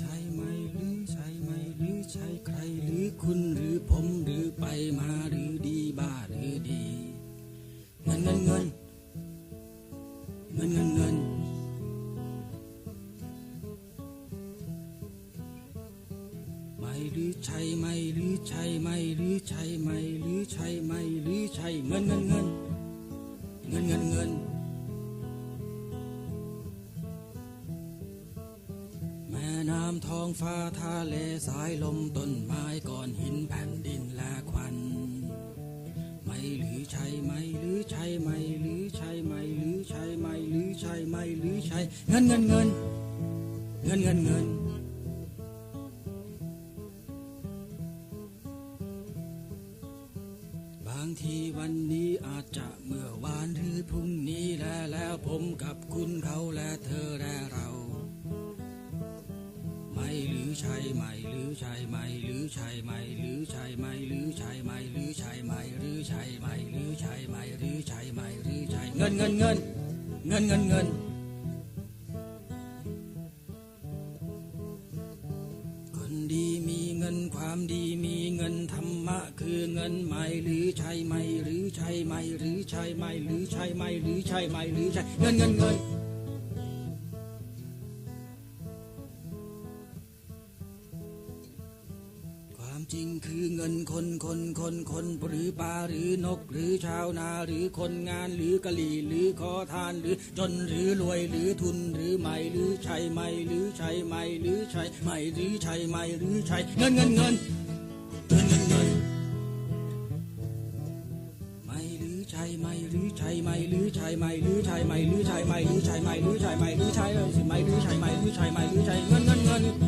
ใช่ไหมหรือใช่ไหมหรือใช่ใครหรือคุณหรือผมหรือไปมาหรือดีบ้าหรือดีเงินเงินเงินเงินเงินเงินไม่หรือใช่ไหมหรือใช่ไหมหรือใช่ไหมหรือใช่ไหมหรือใช่เงินเงินเงินเงินเงินเงิน ท้องฟ้าทะเลสายลมต้นไม้ก่อนหินแผ่นดินและควัน ไม่หรือใช่ไหมหรือใช่ไหมหรือใช่ไหมหรือใช่ไหมหรือใช่ไหมหรือใช่เงินเงินเงินเงินเงินเงินบางทีวันนี้อาจจะเมื่อวานหรือพรุ่งนี้และแล้วผมกับคุณเขาและเธอและเรา ใช่ไหมหรือใช่ไหมหรือใช่ไหมหรือใช่ไหมหรือใช่ไหมหรือใช่ไหมหรือใช่ไหมหรือใช่ไหมหรือใช่ไหมหรือใช่เงินเงินเงินเงินเงินเงินคนดีมีเงินความดีมีเงินธรรมะคือเงินใหม่หรือใช่ไหมหรือใช่ไหมหรือใช่ไหมหรือใช่ไหมหรือใช่ไหมหรือใช่เงินเงินเงิน จริงคือเงินคนคนคนคนหรือปลาหรือนกหรือชาวนาหรือคนงานหรือกะหลี่หรือขอทานหรือจนหรือรวยหรือทุนหรือใหม่หรือชัยใหม่หรือชัยใหม่หรือชัยใหม่หรือชัยใหม่หรือชัยเงินเงินเงินเงินเงินเงินไม่หรือชัยใหม่หรือชัยใหม่หรือชัยใหม่หรือชัยใหม่หรือชัยใหม่หรือชัยไม่หรือชัยไม่หรือชัยไม่หรือชัยไม่หรือชัยเงินเงินเงิน